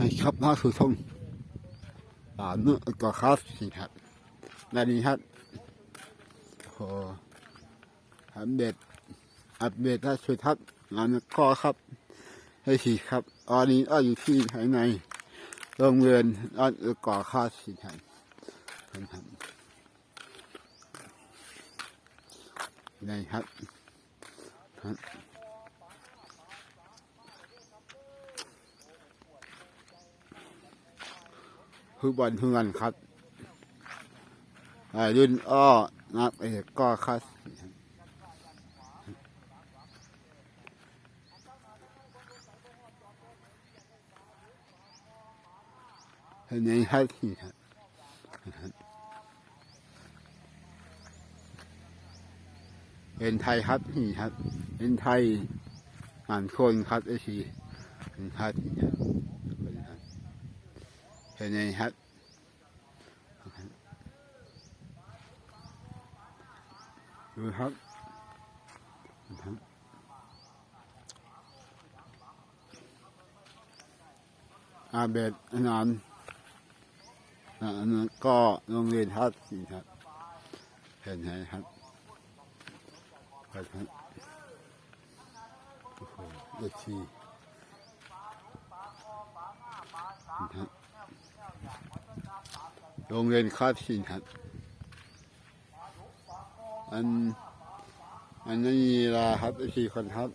ให้ครับน้าสู่ชมอ่านึกก็ครับสิครับนานี้ครับโอ้อัปเดตอัปเดตล่าสุดครับงานก็ครับ ให้สิครับตอนนี้อ้ออยู่ที่ภายในโรงเรียนอ้อนก่อข้าสิครับครับในครับ คือบอลเพื่อนครับรุ่นอ้อนักเอกก็คัสเห็นไหมครับนี่ครับเป็นไทยครับนี่ครับเป็นไทยอ่านคนครับไอซีเป็นครับนี่ครับเป็นครับ เห็นไหมครับดูครับอาเบดอันนั้นอันนั้นก็โรงเรียนทัศน์ครับเห็นไหมครับครับโอ้โหเด็กชีครับ โรงเรียนคาสินครับ อัน อันนี้ลาครับสี่คนครับ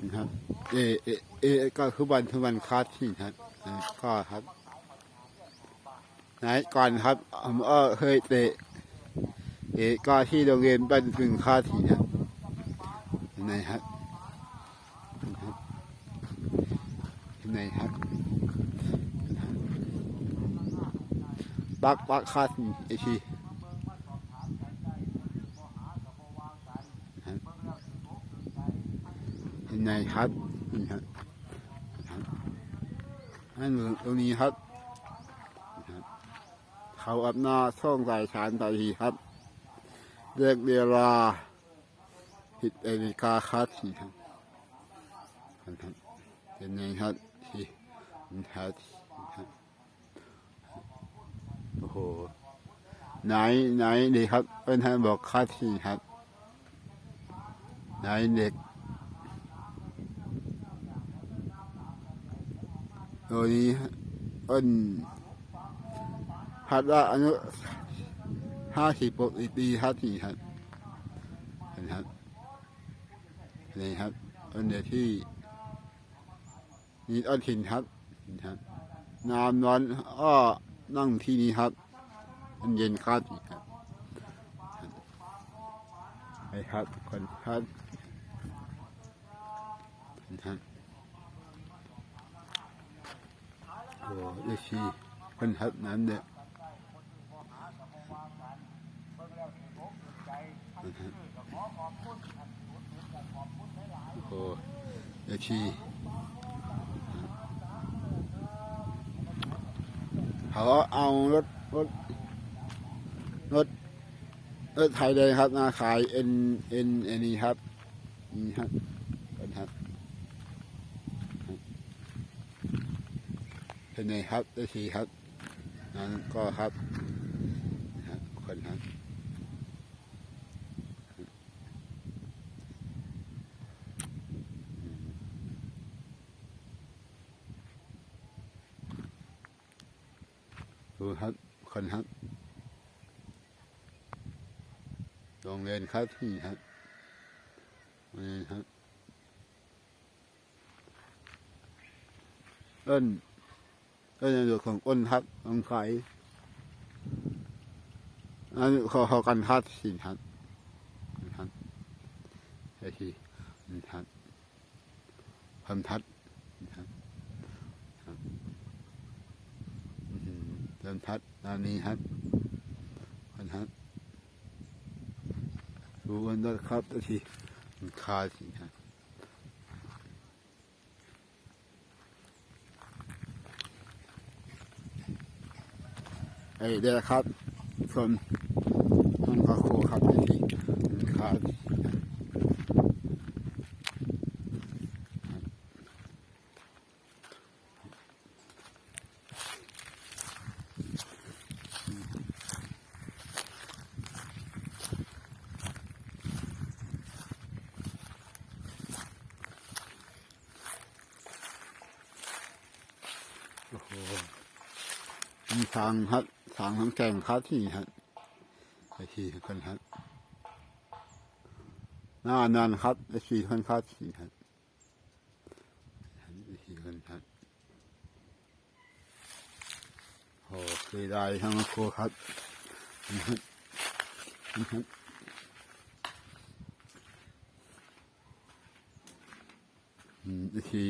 นะครับ เอ เอ เอ ก็คือวันคือวันคาสินครับอันก็ครับไหนก่อนครับผมเออเคยเตะเอก็ที่โรงเรียนบ้านพึงคาสินครับไหนครับไหนครับ บักบักคาดไอทีเห็นไหมครับนี่ครับอันตรงนี้ครับเขาอับหน้าช่องสายชานตาทีครับเรียกเวลาผิดนาฬิกาคาดทีครับเห็นไหมครับที่มันทัด โอ้โหไหนไหนดีครับเป็นท่านบอกค่าที่ครับ ไหนเด็กตัวนี้เอิ้นพัดว่าอายุห้าสิบปกติห้าสี่ครับเห็นครับนี่ครับเอิ้นเดี๋ยวที่นี่อ้นถิ่นครับเห็นครับน้ำนอนอ้อ นั่งที่นี่ครับมันเย็นครับอีกครับไปครับคนครับท่านโอ้ยชีคนครับน้ำเนี่ยโอ้ยชี เขาเอารถรถรถรถไทยเลยครับมาขายเอ็นเอ็นเอ็นนี่ครับนี่ครับเป็นครับเป็นไงครับได้ทีครับนั่นก็ครับคนครับ ดูครับคนครับโรงเรียนครับที่ครับนี่ครับเอิ้นเอิ้นอยู่ของอ้นครับของใครอันขาเขากันทัดสิครับครับไอ้ที่นี่ครับพันทัดครับ เดินพัดตามนี้ครับคนครับดูกันด้วยครับตัวทีมันคาสิครับไอ้เดี๋ยวครับชมมันก็โคครับตัวทีมันคาสิครับ โอ้โหมีทางครับทางทั้งแกงครับที่ครับไอทีคนครับหน้านานครับไอทีคนครับที่ครับไอทีคนครับโอ้เคยได้ทั้งโครับนะครับนะครับอืมไอที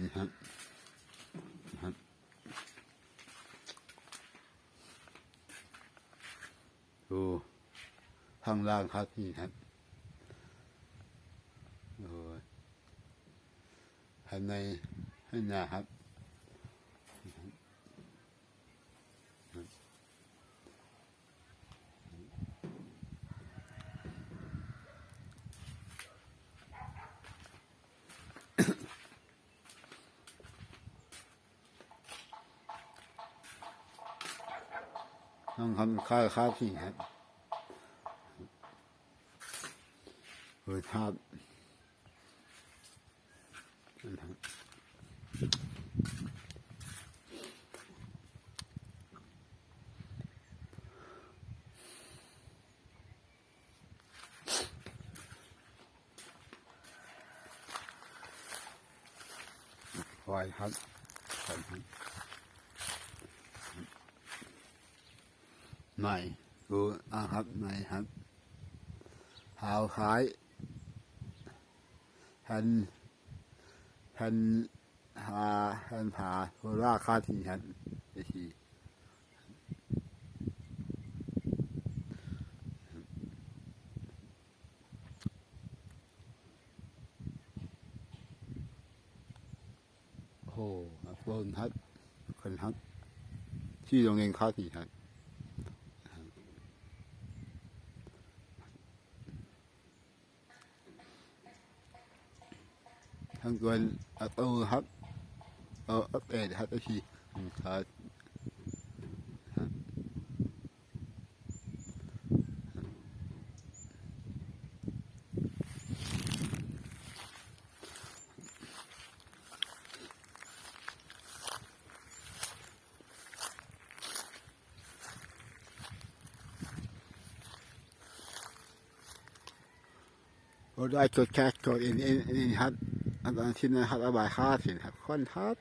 นี่ครับ ดู ข้างล่างครับนี่ครับโอ้ยภายในให้หนาครับต้องทำค่าครับที่ครับเปิดภาพนะครับ ปล่อยครับปล่อยครับใหม่ดูอะครับใหม่ครับเท้าท้าย แผ่นแผ่นหาแผ่นผาโคราคาทีครับไอทีโอ้โหคนครับคนครับที่โรงเรียนข้าทีค ทั้งตัวอัตโตครับเอาอัปเดตครับไอทีครับก็ได้กดแคสกดอินอินอินครับ อันที่นะครับอบายค่าสิครับค่อนครับ